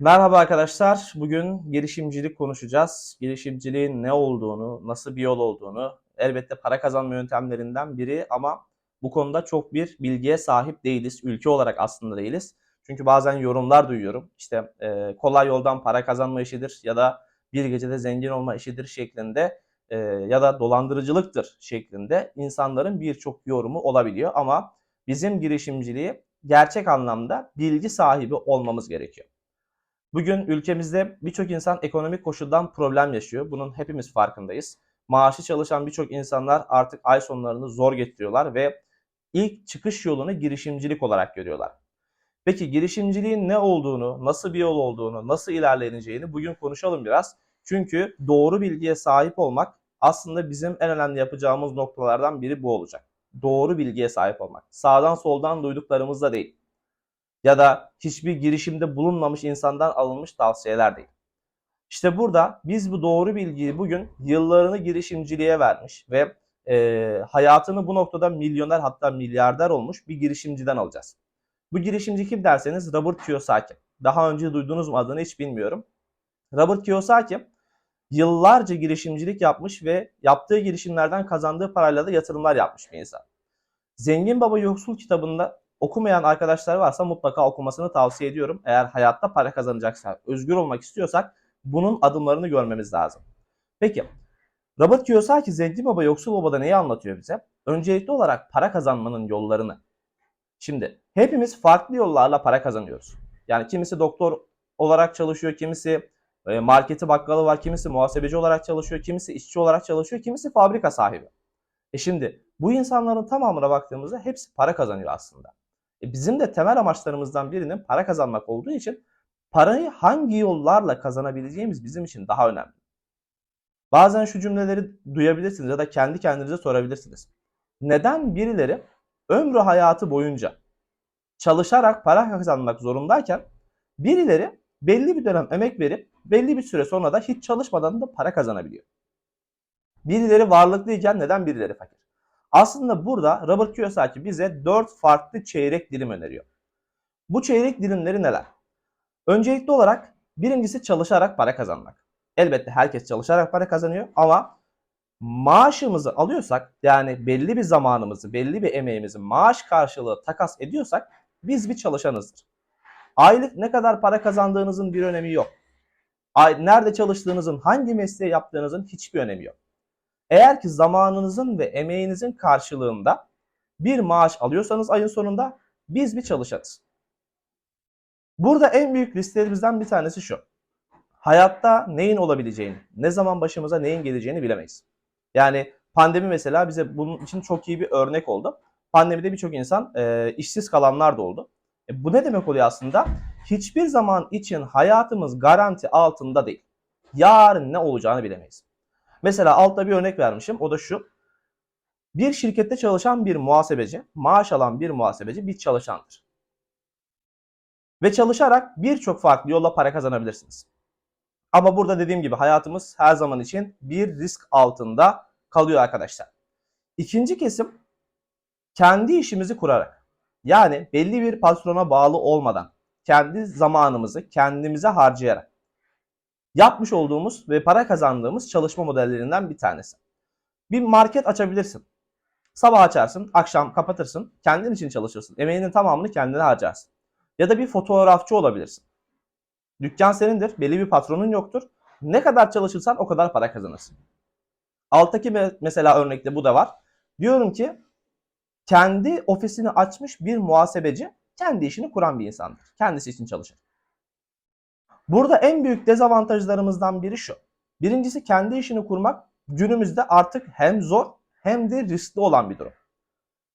Merhaba arkadaşlar. Bugün girişimcilik konuşacağız. Girişimciliğin ne olduğunu, nasıl bir yol olduğunu, elbette para kazanma yöntemlerinden biri ama bu konuda çok bir bilgiye sahip değiliz. Ülke olarak aslında değiliz. Çünkü bazen yorumlar duyuyorum. İşte e, kolay yoldan para kazanma işidir ya da bir gecede zengin olma işidir şeklinde e, ya da dolandırıcılıktır şeklinde insanların birçok yorumu olabiliyor. Ama bizim girişimciliği gerçek anlamda bilgi sahibi olmamız gerekiyor. Bugün ülkemizde birçok insan ekonomik koşuldan problem yaşıyor. Bunun hepimiz farkındayız. Maaşı çalışan birçok insanlar artık ay sonlarını zor getiriyorlar ve ilk çıkış yolunu girişimcilik olarak görüyorlar. Peki girişimciliğin ne olduğunu, nasıl bir yol olduğunu, nasıl ilerleneceğini bugün konuşalım biraz. Çünkü doğru bilgiye sahip olmak aslında bizim en önemli yapacağımız noktalardan biri bu olacak. Doğru bilgiye sahip olmak. Sağdan soldan duyduklarımızda değil ya da hiçbir girişimde bulunmamış insandan alınmış tavsiyeler değil. İşte burada biz bu doğru bilgiyi bugün yıllarını girişimciliğe vermiş ve e, hayatını bu noktada milyoner hatta milyarder olmuş bir girişimciden alacağız. Bu girişimci kim derseniz Robert Kiyosaki. Daha önce duydunuz mu adını hiç bilmiyorum. Robert Kiyosaki yıllarca girişimcilik yapmış ve yaptığı girişimlerden kazandığı parayla da yatırımlar yapmış bir insan. Zengin Baba Yoksul kitabında okumayan arkadaşlar varsa mutlaka okumasını tavsiye ediyorum. Eğer hayatta para kazanacaksak, özgür olmak istiyorsak bunun adımlarını görmemiz lazım. Peki Robert Kiyosaki Zengin Baba Yoksul Baba'da neyi anlatıyor bize? Öncelikli olarak para kazanmanın yollarını. Şimdi hepimiz farklı yollarla para kazanıyoruz. Yani kimisi doktor olarak çalışıyor, kimisi e, marketi bakkalı var, kimisi muhasebeci olarak çalışıyor, kimisi işçi olarak çalışıyor, kimisi fabrika sahibi. E şimdi bu insanların tamamına baktığımızda hepsi para kazanıyor aslında. E bizim de temel amaçlarımızdan birinin para kazanmak olduğu için parayı hangi yollarla kazanabileceğimiz bizim için daha önemli. Bazen şu cümleleri duyabilirsiniz ya da kendi kendinize sorabilirsiniz. Neden birileri ömrü hayatı boyunca çalışarak para kazanmak zorundayken birileri belli bir dönem emek verip belli bir süre sonra da hiç çalışmadan da para kazanabiliyor. Birileri varlıklıyken neden birileri fakir? Aslında burada Robert Kiyosaki bize 4 farklı çeyrek dilim öneriyor. Bu çeyrek dilimleri neler? Öncelikli olarak birincisi çalışarak para kazanmak. Elbette herkes çalışarak para kazanıyor ama maaşımızı alıyorsak yani belli bir zamanımızı, belli bir emeğimizi maaş karşılığı takas ediyorsak biz bir çalışanızdır. Aylık ne kadar para kazandığınızın bir önemi yok. Nerede çalıştığınızın, hangi mesleği yaptığınızın hiçbir önemi yok. Eğer ki zamanınızın ve emeğinizin karşılığında bir maaş alıyorsanız ayın sonunda biz bir çalışanız. Burada en büyük risklerimizden bir tanesi şu. Hayatta neyin olabileceğini, ne zaman başımıza neyin geleceğini bilemeyiz. Yani pandemi mesela bize bunun için çok iyi bir örnek oldu. Pandemide birçok insan e, işsiz kalanlar da oldu. E, bu ne demek oluyor aslında? Hiçbir zaman için hayatımız garanti altında değil. Yarın ne olacağını bilemeyiz. Mesela altta bir örnek vermişim. O da şu. Bir şirkette çalışan bir muhasebeci, maaş alan bir muhasebeci bir çalışandır. Ve çalışarak birçok farklı yolla para kazanabilirsiniz. Ama burada dediğim gibi hayatımız her zaman için bir risk altında kalıyor arkadaşlar. İkinci kesim kendi işimizi kurarak. Yani belli bir patrona bağlı olmadan kendi zamanımızı kendimize harcayarak yapmış olduğumuz ve para kazandığımız çalışma modellerinden bir tanesi. Bir market açabilirsin. Sabah açarsın, akşam kapatırsın, kendin için çalışırsın. Emeğinin tamamını kendine harcarsın. Ya da bir fotoğrafçı olabilirsin. Dükkan senindir, belli bir patronun yoktur. Ne kadar çalışırsan o kadar para kazanırsın. Alttaki mesela örnekte bu da var. Diyorum ki kendi ofisini açmış bir muhasebeci kendi işini kuran bir insandır. Kendisi için çalışır. Burada en büyük dezavantajlarımızdan biri şu. Birincisi kendi işini kurmak günümüzde artık hem zor hem de riskli olan bir durum.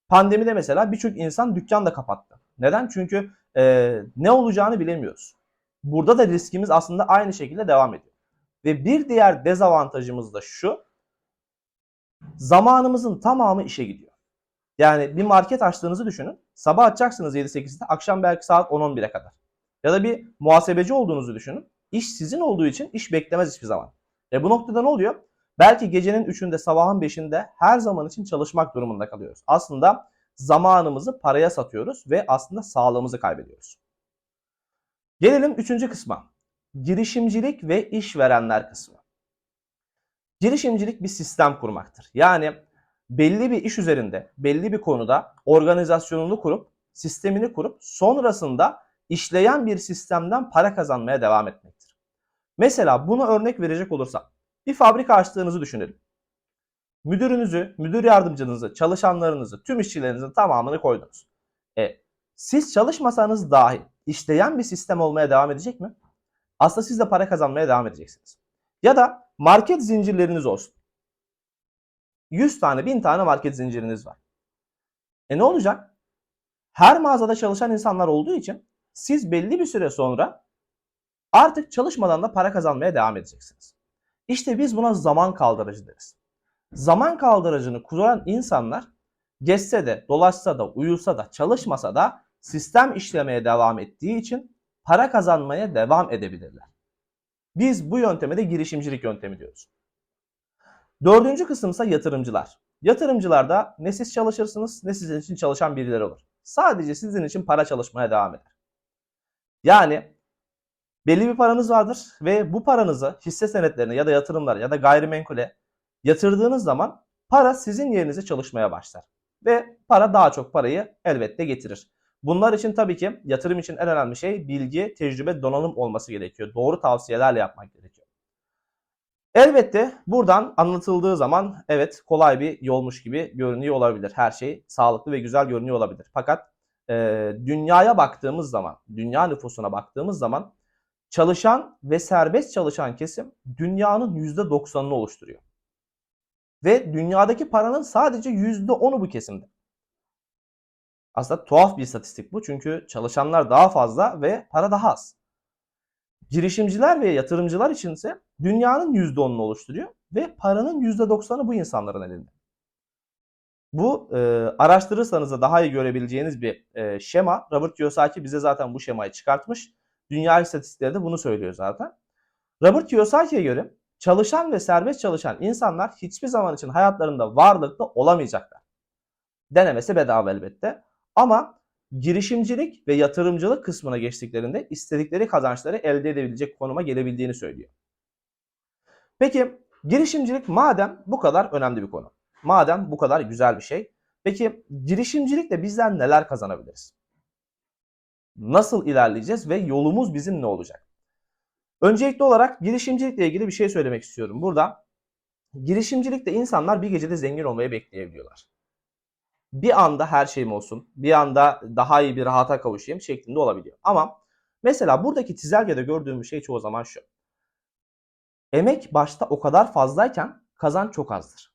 Pandemide mesela birçok insan dükkan da kapattı. Neden? Çünkü e, ne olacağını bilemiyoruz. Burada da riskimiz aslında aynı şekilde devam ediyor. Ve bir diğer dezavantajımız da şu. Zamanımızın tamamı işe gidiyor. Yani bir market açtığınızı düşünün. Sabah açacaksınız 7-8'de, akşam belki saat 10-11'e kadar. Ya da bir muhasebeci olduğunuzu düşünün. İş sizin olduğu için iş beklemez hiçbir zaman. E bu noktada ne oluyor? Belki gecenin 3'ünde, sabahın 5'inde her zaman için çalışmak durumunda kalıyoruz. Aslında zamanımızı paraya satıyoruz ve aslında sağlığımızı kaybediyoruz. Gelelim üçüncü kısma. girişimcilik ve işverenler kısmı. Girişimcilik bir sistem kurmaktır. Yani belli bir iş üzerinde, belli bir konuda organizasyonunu kurup, sistemini kurup sonrasında işleyen bir sistemden para kazanmaya devam etmektir. Mesela bunu örnek verecek olursam bir fabrika açtığınızı düşünelim. Müdürünüzü, müdür yardımcınızı, çalışanlarınızı, tüm işçilerinizin tamamını koydunuz. E, siz çalışmasanız dahi işleyen bir sistem olmaya devam edecek mi? Aslında siz de para kazanmaya devam edeceksiniz. Ya da market zincirleriniz olsun. 100 tane, 1000 tane market zinciriniz var. E ne olacak? Her mağazada çalışan insanlar olduğu için siz belli bir süre sonra artık çalışmadan da para kazanmaya devam edeceksiniz. İşte biz buna zaman kaldırıcı deriz. Zaman kaldırıcını kuran insanlar geçse de, dolaşsa da, uyusa da, çalışmasa da sistem işlemeye devam ettiği için para kazanmaya devam edebilirler. Biz bu yönteme de girişimcilik yöntemi diyoruz. Dördüncü kısım ise yatırımcılar. Yatırımcılarda ne siz çalışırsınız ne sizin için çalışan birileri olur. Sadece sizin için para çalışmaya devam eder. Yani belli bir paranız vardır ve bu paranızı hisse senetlerine ya da yatırımlara ya da gayrimenkule yatırdığınız zaman para sizin yerinize çalışmaya başlar. Ve para daha çok parayı elbette getirir. Bunlar için tabii ki yatırım için en önemli şey bilgi, tecrübe, donanım olması gerekiyor. Doğru tavsiyelerle yapmak gerekiyor. Elbette buradan anlatıldığı zaman evet kolay bir yolmuş gibi görünüyor olabilir. Her şey sağlıklı ve güzel görünüyor olabilir. Fakat e, dünyaya baktığımız zaman, dünya nüfusuna baktığımız zaman çalışan ve serbest çalışan kesim dünyanın %90'ını oluşturuyor. Ve dünyadaki paranın sadece %10'u bu kesimde. Aslında tuhaf bir istatistik bu çünkü çalışanlar daha fazla ve para daha az. Girişimciler ve yatırımcılar için ise dünyanın %10'unu oluşturuyor ve paranın %90'ı bu insanların elinde. Bu e, araştırırsanız da daha iyi görebileceğiniz bir e, şema. Robert Kiyosaki bize zaten bu şemayı çıkartmış. Dünya istatistikleri de bunu söylüyor zaten. Robert Kiyosaki'ye göre çalışan ve serbest çalışan insanlar hiçbir zaman için hayatlarında varlıklı olamayacaklar. Denemesi bedava elbette. Ama girişimcilik ve yatırımcılık kısmına geçtiklerinde istedikleri kazançları elde edebilecek konuma gelebildiğini söylüyor. Peki girişimcilik madem bu kadar önemli bir konu. Madem bu kadar güzel bir şey. Peki girişimcilikle bizler neler kazanabiliriz? Nasıl ilerleyeceğiz ve yolumuz bizim ne olacak? Öncelikli olarak girişimcilikle ilgili bir şey söylemek istiyorum. Burada girişimcilikte insanlar bir gecede zengin olmayı bekleyebiliyorlar bir anda her şeyim olsun, bir anda daha iyi bir rahata kavuşayım şeklinde olabiliyor. Ama mesela buradaki çizelgede gördüğüm şey çoğu zaman şu. Emek başta o kadar fazlayken kazanç çok azdır.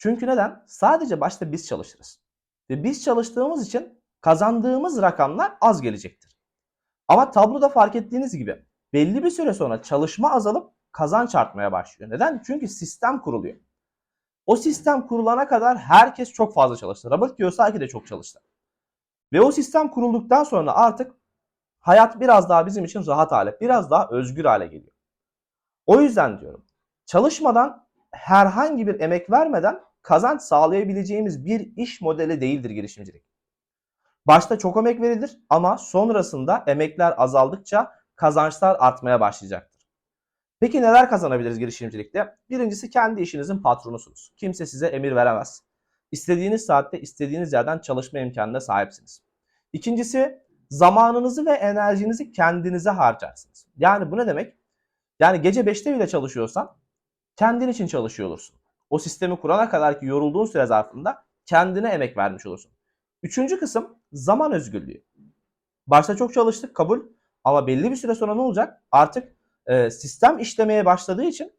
Çünkü neden? Sadece başta biz çalışırız. Ve biz çalıştığımız için kazandığımız rakamlar az gelecektir. Ama tabloda fark ettiğiniz gibi belli bir süre sonra çalışma azalıp kazanç artmaya başlıyor. Neden? Çünkü sistem kuruluyor. O sistem kurulana kadar herkes çok fazla çalıştı. Robert Kiyosaki de çok çalıştı. Ve o sistem kurulduktan sonra artık hayat biraz daha bizim için rahat hale, biraz daha özgür hale geliyor. O yüzden diyorum çalışmadan herhangi bir emek vermeden kazanç sağlayabileceğimiz bir iş modeli değildir girişimcilik. Başta çok emek verilir ama sonrasında emekler azaldıkça kazançlar artmaya başlayacaktır. Peki neler kazanabiliriz girişimcilikte? Birincisi kendi işinizin patronusunuz. Kimse size emir veremez. İstediğiniz saatte istediğiniz yerden çalışma imkanına sahipsiniz. İkincisi zamanınızı ve enerjinizi kendinize harcarsınız. Yani bu ne demek? Yani gece 5'te bile çalışıyorsan kendin için çalışıyor olursun. O sistemi kurana kadar ki yorulduğun süre zarfında kendine emek vermiş olursun. Üçüncü kısım zaman özgürlüğü. Başta çok çalıştık kabul ama belli bir süre sonra ne olacak? Artık e, sistem işlemeye başladığı için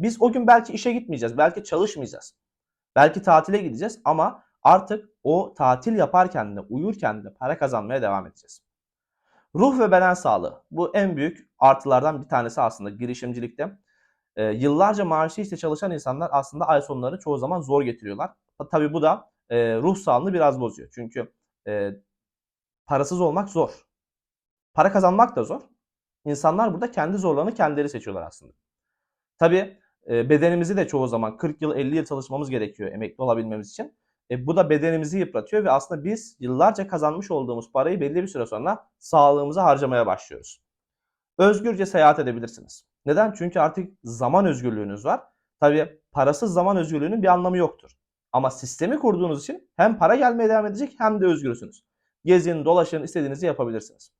biz o gün belki işe gitmeyeceğiz, belki çalışmayacağız. Belki tatile gideceğiz ama artık o tatil yaparken de uyurken de para kazanmaya devam edeceğiz. Ruh ve beden sağlığı. Bu en büyük artılardan bir tanesi aslında girişimcilikte. E, yıllarca maaşı işte çalışan insanlar aslında ay sonları çoğu zaman zor getiriyorlar. Tabii bu da e, ruh sağlığını biraz bozuyor. Çünkü e, parasız olmak zor. Para kazanmak da zor. İnsanlar burada kendi zorlarını kendileri seçiyorlar aslında. Tabii e, bedenimizi de çoğu zaman 40 yıl 50 yıl çalışmamız gerekiyor emekli olabilmemiz için. E, bu da bedenimizi yıpratıyor ve aslında biz yıllarca kazanmış olduğumuz parayı belli bir süre sonra sağlığımıza harcamaya başlıyoruz. Özgürce seyahat edebilirsiniz. Neden? Çünkü artık zaman özgürlüğünüz var. Tabii parasız zaman özgürlüğünün bir anlamı yoktur. Ama sistemi kurduğunuz için hem para gelmeye devam edecek hem de özgürsünüz. Gezin, dolaşın, istediğinizi yapabilirsiniz.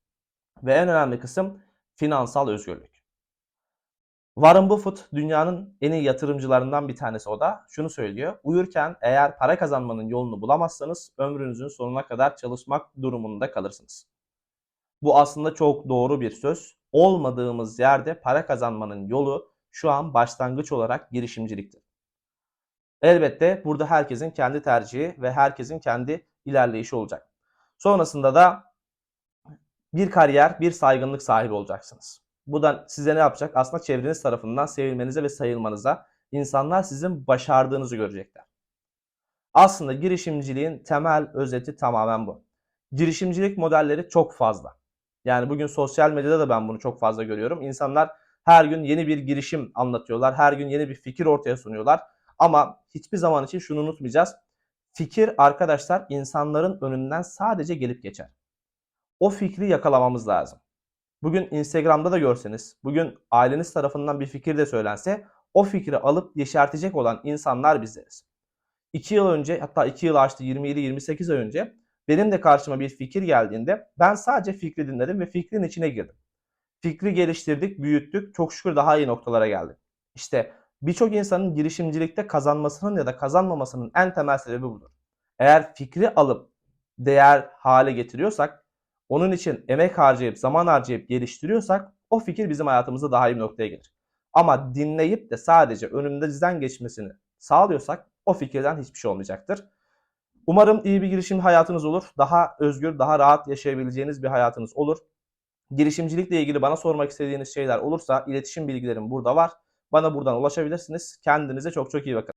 Ve en önemli kısım finansal özgürlük. Warren Buffett dünyanın en iyi yatırımcılarından bir tanesi o da. Şunu söylüyor. Uyurken eğer para kazanmanın yolunu bulamazsanız ömrünüzün sonuna kadar çalışmak durumunda kalırsınız. Bu aslında çok doğru bir söz. Olmadığımız yerde para kazanmanın yolu şu an başlangıç olarak girişimciliktir. Elbette burada herkesin kendi tercihi ve herkesin kendi ilerleyişi olacak. Sonrasında da bir kariyer, bir saygınlık sahibi olacaksınız. Bu da size ne yapacak? Aslında çevreniz tarafından sevilmenize ve sayılmanıza, insanlar sizin başardığınızı görecekler. Aslında girişimciliğin temel özeti tamamen bu. Girişimcilik modelleri çok fazla. Yani bugün sosyal medyada da ben bunu çok fazla görüyorum. İnsanlar her gün yeni bir girişim anlatıyorlar. Her gün yeni bir fikir ortaya sunuyorlar. Ama hiçbir zaman için şunu unutmayacağız. Fikir arkadaşlar insanların önünden sadece gelip geçer. O fikri yakalamamız lazım. Bugün Instagram'da da görseniz, bugün aileniz tarafından bir fikir de söylense o fikri alıp yeşertecek olan insanlar bizleriz. 2 yıl önce hatta 2 yıl açtı 27-28 ay önce benim de karşıma bir fikir geldiğinde ben sadece fikri dinledim ve fikrin içine girdim. Fikri geliştirdik, büyüttük, çok şükür daha iyi noktalara geldik. İşte birçok insanın girişimcilikte kazanmasının ya da kazanmamasının en temel sebebi budur. Eğer fikri alıp değer hale getiriyorsak, onun için emek harcayıp, zaman harcayıp geliştiriyorsak o fikir bizim hayatımızda daha iyi bir noktaya gelir. Ama dinleyip de sadece önümüzden geçmesini sağlıyorsak o fikirden hiçbir şey olmayacaktır. Umarım iyi bir girişim hayatınız olur. Daha özgür, daha rahat yaşayabileceğiniz bir hayatınız olur. Girişimcilikle ilgili bana sormak istediğiniz şeyler olursa iletişim bilgilerim burada var. Bana buradan ulaşabilirsiniz. Kendinize çok çok iyi bakın.